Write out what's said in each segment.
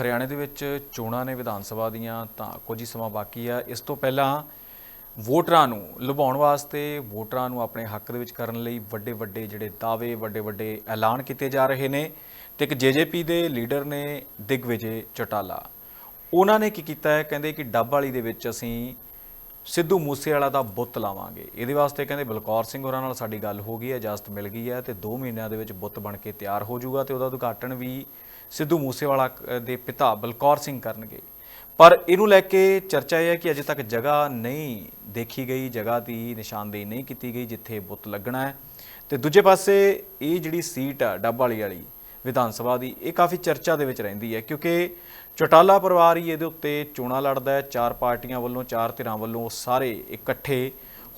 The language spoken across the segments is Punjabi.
ਹਰਿਆਣੇ ਦੇ ਵਿੱਚ ਚੋਣਾਂ ਨੇ ਵਿਧਾਨ ਸਭਾ ਦੀਆਂ, ਤਾਂ ਕੁਝ ਹੀ ਸਮਾਂ ਬਾਕੀ ਆ। ਇਸ ਤੋਂ ਪਹਿਲਾਂ ਵੋਟਰਾਂ ਨੂੰ ਲੁਭਾਉਣ ਵਾਸਤੇ, ਵੋਟਰਾਂ ਨੂੰ ਆਪਣੇ ਹੱਕ ਦੇ ਵਿੱਚ ਕਰਨ ਲਈ ਵੱਡੇ ਵੱਡੇ ਜਿਹੜੇ ਦਾਅਵੇ ਵੱਡੇ ਵੱਡੇ ਐਲਾਨ ਕੀਤੇ ਜਾ ਰਹੇ ਨੇ ਤੇ ਇੱਕ ਜੇਜੇਪੀ ਦੇ ਲੀਡਰ ਨੇ ਦਿਗਵਿਜੇ ਚਟਾਲਾ। ਉਹਨਾਂ ਨੇ ਕੀ ਕੀਤਾ ਹੈ? ਕਹਿੰਦੇ ਕਿ ਡੱਬ ਵਾਲੀ ਦੇ ਵਿੱਚ ਅਸੀਂ ਸਿੱਧੂ ਮੂਸੇਵਾਲਾ ਦਾ ਬੁੱਤ ਲਾਵਾਂਗੇ। ਇਹਦੇ ਵਾਸਤੇ ਕਹਿੰਦੇ ਬਲਕੌਰ ਸਿੰਘ ਹੋਰਾਂ ਨਾਲ ਸਾਡੀ ਗੱਲ ਹੋ ਗਈ ਹੈ, ਇਜਾਜ਼ਤ ਮਿਲ ਗਈ ਹੈ ਤੇ 2 ਮਹੀਨਿਆਂ ਦੇ ਵਿੱਚ ਬੁੱਤ ਬਣ ਕੇ ਤਿਆਰ ਹੋ ਜਾਊਗਾ ਤੇ ਉਹਦਾ ਉਦਘਾਟਨ ਵੀ ਸਿੱਧੂ ਮੂਸੇਵਾਲਾ ਕ- ਦੇ ਪਿਤਾ ਬਲਕੌਰ ਸਿੰਘ ਕਰਨਗੇ। ਪਰ ਇਹਨੂੰ ਲੈ ਕੇ ਚਰਚਾ ਇਹ ਹੈ ਕਿ ਅਜੇ ਤੱਕ ਜਗ੍ਹਾ ਨਹੀਂ ਦੇਖੀ ਗਈ, ਜਗ੍ਹਾ ਦੀ ਨਿਸ਼ਾਨਦੇਹੀ ਨਹੀਂ ਕੀਤੀ ਗਈ ਜਿੱਥੇ ਬੁੱਤ ਲੱਗਣਾ ਹੈ। ਤੇ ਦੂਜੇ ਪਾਸੇ ਇਹ ਜਿਹੜੀ ਸੀਟ ਆ, ਡੱਬ ਵਾਲੀ ਵਾਲੀ ਵਿਧਾਨ ਸਭਾ ਦੀ, ਇਹ ਕਾਫੀ ਚਰਚਾ ਦੇ ਵਿੱਚ ਰਹਿੰਦੀ ਹੈ ਕਿਉਂਕਿ ਚਟਾਲਾ ਪਰਿਵਾਰ ਹੀ ਇਹਦੇ ਉੱਤੇ ਚੋਣਾਂ ਲੜਦਾ ਹੈ, ਚਾਰ ਪਾਰਟੀਆਂ ਵੱਲੋਂ, ਚਾਰ ਧਿਰਾਂ ਵੱਲੋਂ ਸਾਰੇ ਇਕੱਠੇ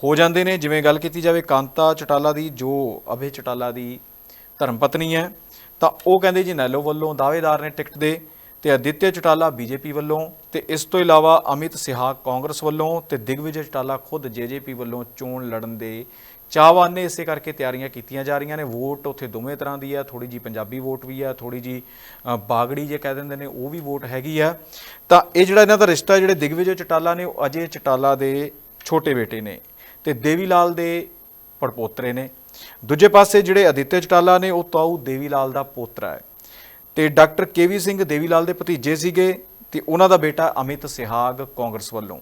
ਹੋ ਜਾਂਦੇ ਨੇ। ਜਿਵੇਂ ਗੱਲ ਕੀਤੀ ਜਾਵੇ ਕਾਂਤਾ ਚਟਾਲਾ ਦੀ, ਜੋ ਅਭੇ ਚਟਾਲਾ ਦੀ ਧਰਮ ਪਤਨੀ ਹੈ ਤਾਂ ਉਹ ਕਹਿੰਦੇ ਜੀ ਨੈਲੋ ਵੱਲੋਂ ਦਾਅਵੇਦਾਰ ਨੇ ਟਿਕਟ ਦੇ ਤੇ ਅਦਿੱਤਿਆ ਚੌਟਾਲਾ ਬੀਜੇਪੀ ਵੱਲੋਂ ਤੇ ਇਸ ਤੋਂ ਇਲਾਵਾ ਅਮਿਤ ਸਿਹਾ ਕਾਂਗਰਸ ਵੱਲੋਂ ਤੇ ਦਿਗਵਿਜੇ ਚਟਾਲਾ ਖੁਦ ਜੇਜੇਪੀ ਵੱਲੋਂ ਚੋਣ ਲੜਨ ਦੇ ਚਾਹਵਾਨ ਨੇ ਇਸੇ ਕਰਕੇ ਤਿਆਰੀਆਂ ਕੀਤੀਆਂ ਜਾ ਰਹੀਆਂ ਨੇ। ਵੋਟ ਉੱਥੇ ਦੋਵੇਂ ਤਰ੍ਹਾਂ ਦੀ ਹੈ ਥੋੜੀ ਜੀ ਪੰਜਾਬੀ ਵੋਟ ਵੀ ਹੈ ਥੋੜੀ ਜੀ ਬਾਗੜੀ ਜੇ ਕਹਿ ਦਿੰਦੇ ਨੇ, ਉਹ ਵੀ ਵੋਟ ਹੈਗੀ ਆ। ਤਾਂ ਇਹ ਜਿਹੜਾ ਇਹਨਾਂ ਦਾ ਰਿਸ਼ਤਾ, ਜਿਹੜੇ ਦਿਗਵਿਜੇ ਚਟਾਲਾ ਨੇ, ਉਹ ਅਜੇ ਚਟਾਲਾ ਦੇ ਛੋਟੇ ਬੇਟੇ ਨੇ ਤੇ ਦੇਵੀ ਲਾਲ ਦੇ ਪੜਪੋਤਰੇ ਨੇ। ਦੂਜੇ ਪਾਸੇ ਜਿਹੜੇ ਅਦਿੱਤਿਆ ਚਟਾਲਾ ਨੇ ਉਹ ਤਾਊ ਦੇਵੀ ਲਾਲ ਦਾ ਪੋਤਰਾ ਹੈ। ਤੇ ਡਾਕਟਰ ਕੇਵੀ ਸਿੰਘ ਦੇਵੀ ਲਾਲ ਦੇ ਭਤੀਜੇ ਸੀਗੇ ਤੇ ਉਹਨਾਂ ਦਾ ਬੇਟਾ ਅਮਿਤ ਸਿਹਾਗ ਕਾਂਗਰਸ ਵੱਲੋਂ।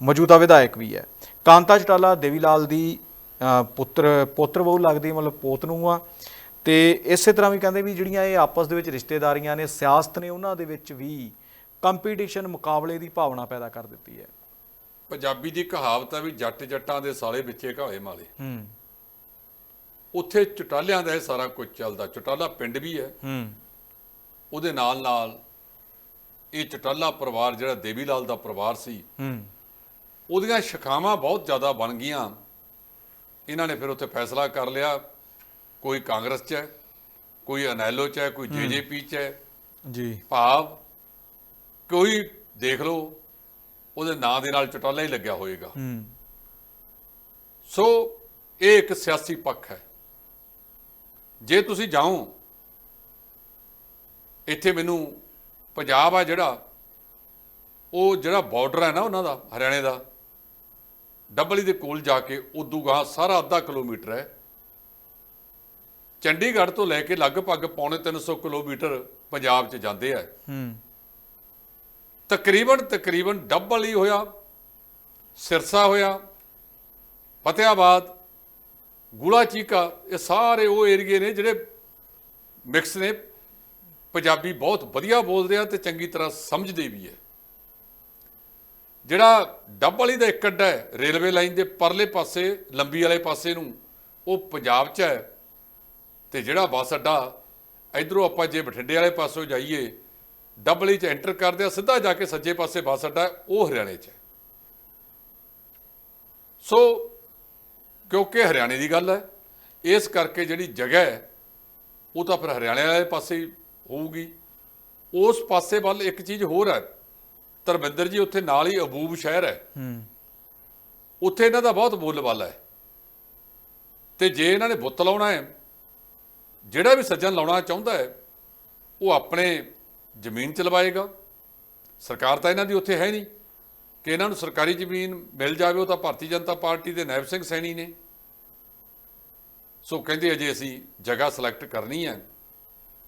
ਮੌਜੂਦਾ ਵਿਧਾਇਕ ਵੀ ਹੈ। ਕਾਂਤਾ ਚਟਾਲਾ ਦੇਵੀ ਲਾਲ ਦੀ ਪੁੱਤਰ ਪੁੱਤਰ ਬਹੁ ਲੱਗਦੀ ਮਤਲਬ ਪੋਤ ਨੂੰ ਆ। ਤੇ ਇਸੇ ਤਰ੍ਹਾਂ ਵੀ ਕਹਿੰਦੇ ਵੀ ਜਿਹੜੀਆਂ ਇਹ ਆਪਸ ਦੇ ਵਿੱਚ ਰਿਸ਼ਤੇਦਾਰੀਆਂ ਨੇ ਸਿਆਸਤ ਨੇ ਉਹਨਾਂ ਦੇ ਵਿੱਚ ਵੀ ਕੰਪੀਟੀਸ਼ਨ ਮੁਕਾਬਲੇ ਦੀ ਭਾਵਨਾ ਪੈਦਾ ਕਰ ਦਿੱਤੀ ਹੈ। ਪੰਜਾਬੀ ਦੀ ਕਹਾਵਤ ਹੈ ਵੀ ਜੱਟ ਜੱਟਾਂ ਦੇ ਸਾਲੇ ਵਿੱਚੇ ਘਾਲੇ ਮਾਲੇ। ਹੂੰ। ਉੱਥੇ ਚਟਾਲਿਆਂ ਦਾ ਇਹ ਸਾਰਾ ਕੁਝ ਚੱਲਦਾ। ਚਟਾਲਾ ਪਿੰਡ ਵੀ ਹੈ। ਹੂੰ। ਉਹਦੇ ਨਾਲ ਨਾਲ ਇਹ ਚਟਾਲਾ ਪਰਿਵਾਰ ਜਿਹੜਾ ਦੇਵੀ ਲਾਲ ਦਾ ਪਰਿਵਾਰ ਸੀ ਹੂੰ। ਉਹਦੀਆਂ ਸ਼ਿਖਾਵਾਂ ਬਹੁਤ ਜ਼ਿਆਦਾ ਬਣ ਗਈਆਂ। ਇਹਨਾਂ ਨੇ ਫਿਰ ਉੱਥੇ ਫੈਸਲਾ ਕਰ ਲਿਆ। ਕੋਈ ਕਾਂਗਰਸ 'ਚ ਹੈ ਕੋਈ ਅਨੈਲੋ 'ਚ ਹੈ ਕੋਈ ਜੇਜੇਪੀ 'ਚ ਹੈ। ਜੀ। ਭਾਵ ਕੋਈ ਦੇਖ ਲਓ ਉਹਦੇ ਨਾਂ ਦੇ ਨਾਲ ਚਟਾਲਾ ਹੀ ਲੱਗਿਆ ਹੋਏਗਾ। ਹੂੰ। ਸੋ ਇਹ ਇੱਕ ਸਿਆਸੀ ਪੱਖ ਹੈ। ਜੇ ਤੁਸੀਂ ਜਾਓ ਇੱਥੇ ਮੈਨੂੰ ਪੰਜਾਬ ਆ ਜਿਹੜਾ ਉਹ ਜਿਹੜਾ ਬਾਰਡਰ ਹੈ ਨਾ ਉਹਨਾਂ ਦਾ ਹਰਿਆਣੇ ਦਾ ਡੱਬਲੀ ਦੇ ਕੋਲ ਜਾ ਕੇ ਉਦੋਂ ਗਾਂ ਸਾਰਾ ਅੱਧਾ ਕਿਲੋਮੀਟਰ ਹੈ। ਚੰਡੀਗੜ੍ਹ ਤੋਂ ਲੈ ਕੇ ਲਗਭਗ ਪੌਣੇ 300 ਕਿਲੋਮੀਟਰ ਪੰਜਾਬ 'ਚ ਜਾਂਦੇ ਆ। ਹੂੰ। ਤਕਰੀਬਨ ਤਕਰੀਬਨ ਡੱਬਲ ਹੋਇਆ ਸਿਰਸਾ ਹੋਇਆ ਫਤਿਆਬਾਦ ਗੁਲਾ ਚੀਕਾ, ਇਹ ਸਾਰੇ ਉਹ ਏਰੀਏ ਨੇ ਜਿਹੜੇ ਮਿਕਸ ਨੇ। ਪੰਜਾਬੀ ਬਹੁਤ ਵਧੀਆ ਬੋਲਦੇ ਆ ਤੇ ਚੰਗੀ ਤਰ੍ਹਾਂ ਸਮਝਦੇ ਵੀ ਹੈ ਜਿਹੜਾ ਡੱਬ ਵਾਲੀ ਦਾ ਇੱਕ ਅੱਡਾ ਹੈ, ਰੇਲਵੇ ਲਾਈਨ ਦੇ ਪਰਲੇ ਪਾਸੇ, ਲੰਬੀ ਵਾਲੇ ਪਾਸੇ ਨੂੰ, ਉਹ ਪੰਜਾਬ 'ਚ ਹੈ। ਤੇ ਜਿਹੜਾ ਬੱਸ ਅੱਡਾ, ਇਧਰੋਂ ਆਪਾਂ ਜੇ ਬਠਿੰਡੇ ਵਾਲੇ ਪਾਸੋਂ ਜਾਈਏ ਡੱਬਲੀ ਚ ਐਂਟਰ ਕਰਦੇ ਆ, ਸਿੱਧਾ ਜਾ ਕੇ ਸੱਜੇ ਪਾਸੇ ਬੱਸ ਅੱਡਾ ਉਹ ਹਰਿਆਣੇ ਚ ਹੈ। ਸੋ ਕਿਉਂਕਿ ਹਰਿਆਣੇ ਦੀ ਗੱਲ ਹੈ ਇਸ ਕਰਕੇ ਜਿਹੜੀ ਜਗ੍ਹਾ ਹੈ ਉਹ ਤਾਂ ਫਿਰ ਹਰਿਆਣੇ ਵਾਲੇ ਪਾਸੇ ਹੋਊਗੀ। ਉਸ ਪਾਸੇ ਵੱਲ ਇੱਕ ਚੀਜ਼ ਹੋਰ ਹੈ ਧਰਮਿੰਦਰ ਜੀ ਉੱਥੇ ਨਾਲ ਹੀ ਅਬੂਬ ਸ਼ਹਿਰ ਹੈ। ਹੂੰ। ਉੱਥੇ ਇਹਨਾਂ ਦਾ ਬਹੁਤ ਬੋਲਬਾਲਾ ਹੈ। ਤੇ ਜੇ ਇਹਨਾਂ ਨੇ ਬੁੱਤ ਲਾਉਣਾ ਹੈ ਜਿਹੜਾ ਵੀ ਸੱਜਣ ਲਾਉਣਾ ਚਾਹੁੰਦਾ ਹੈ ਉਹ ਆਪਣੇ ਜ਼ਮੀਨ ਚ ਲਵਾਏਗਾ। ਸਰਕਾਰ ਤਾਂ ਇਹਨਾਂ ਦੀ ਉੱਥੇ ਹੈ ਨਹੀਂ। ਕਿ ਇਹਨਾਂ ਨੂੰ ਸਰਕਾਰੀ ਜ਼ਮੀਨ ਮਿਲ ਜਾਵੇ, ਉਹ ਤਾਂ ਭਾਰਤੀ ਜਨਤਾ ਪਾਰਟੀ ਦੇ ਨਾਇਬ ਸਿੰਘ ਸੈਣੀ ਨੇ। ਸੋ ਕਹਿੰਦੇ ਅਜੇ ਅਸੀਂ ਜਗ੍ਹਾ ਸਿਲੈਕਟ ਕਰਨੀ ਹੈ।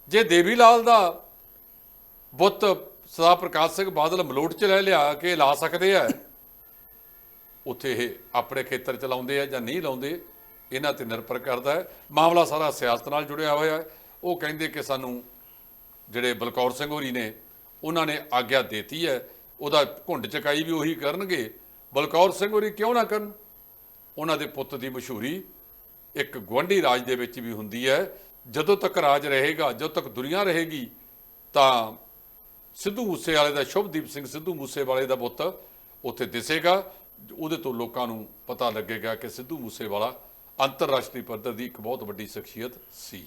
ਜੇ ਦੇਵੀ ਲਾਲ ਦਾ ਬੁੱਤ ਸਦਾ ਪ੍ਰਕਾਸ਼ ਸਿੰਘ ਬਾਦਲ ਮਲੋਟ ਚ ਲੈ ਲਿਆ ਕੇ ਲਾ ਸਕਦੇ ਆ, ਉੱਥੇ ਇਹ ਆਪਣੇ ਖੇਤਰ ਚ ਲਾਉਂਦੇ ਆ ਜਾਂ ਨਹੀਂ ਲਾਉਂਦੇ, ਇਹਨਾਂ ਤੇ ਨਿਰਭਰ ਕਰਦਾ ਹੈ। ਮਾਮਲਾ ਸਾਰਾ ਸਿਆਸਤ ਨਾਲ ਜੁੜਿਆ ਹੋਇਆ ਹੈ। ਉਹ ਕਹਿੰਦੇ ਕਿ ਸਾਨੂੰ ਜਿਹੜੇ ਬਲਕੌਰ ਸਿੰਘ ਹੋਰੀ ਨੇ, ਉਹਨਾਂ ਨੇ ਆਗਿਆ ਦੇਤੀ ਹੈ। ਉਹਦਾ ਘੁੰਡ ਚਕਾਈ ਵੀ ਉਹੀ ਕਰਨਗੇ। ਬਲਕੌਰ ਸਿੰਘ ਹੋਰੀ ਕਿਉਂ ਨਾ ਕਰਨ? ਉਹਨਾਂ ਦੇ ਪੁੱਤ ਦੀ ਮਸ਼ਹੂਰੀ ਇੱਕ ਗਵੰਡੀ ਰਾਜ ਦੇ ਵਿੱਚ ਵੀ ਹੁੰਦੀ ਹੈ। ਜਦੋਂ ਤੱਕ ਰਾਜ ਰਹੇਗਾ, ਜਦੋਂ ਤੱਕ ਦੁਨੀਆ ਰਹੇਗੀ, ਤਾਂ ਸਿੱਧੂ ਮੂਸੇਵਾਲੇ ਦਾ ਸ਼ੁਭਦੀਪ ਸਿੰਘ ਸਿੱਧੂ ਮੂਸੇਵਾਲੇ ਦਾ ਪੁੱਤ ਉੱਥੇ ਦਿਸੇਗਾ। ਉਹਦੇ ਤੋਂ ਲੋਕਾਂ ਨੂੰ ਪਤਾ ਲੱਗੇਗਾ ਕਿ ਸਿੱਧੂ ਮੂਸੇਵਾਲਾ ਅੰਤਰਰਾਸ਼ਟਰੀ ਪੱਧਰ ਦੀ ਇੱਕ ਬਹੁਤ ਵੱਡੀ ਸ਼ਖਸੀਅਤ ਸੀ।